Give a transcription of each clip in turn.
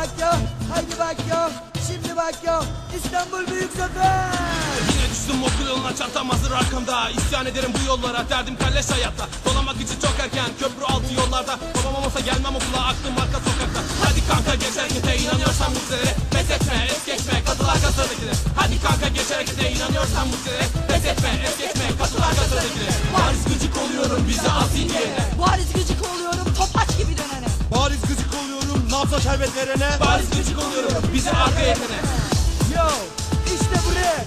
bak ya, haydi bak ya, şimdi bak ya, İstanbul büyük zafer. Yine düştüm okul yoluna çantam hazır arkamda. İsyan ederim bu yollara derdim kalleş hayatta. Dolamak için çok erken köprü altı yollarda. Babam olmasa gelmem okula aklım arka sokakta. Hadi kanka geç harekete inanıyorsan bu sene. Pes etme es geçme katılar arkasına gider Hadi kanka geç harekete inanıyorsan bu sene. Nabza şerbet verene. Paris gıcık oluyorum bize arka yetene Yo işte buraya.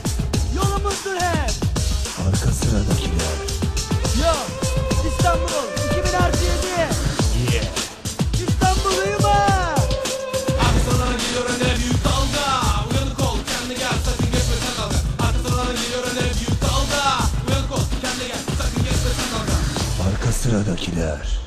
Yolumuzdur hep. Arka sıradakiler. Yo İstanbul 2000 artı 7. İstanbul uyuma. Arka sıralara geliyor öne büyük dalga Uyanık ol kendine gel sakın geçme sen dalga Arka sıralara geliyor öne büyük dalga Uyanık ol kendine gel sakın geçme sen dalga Arka sıradakiler.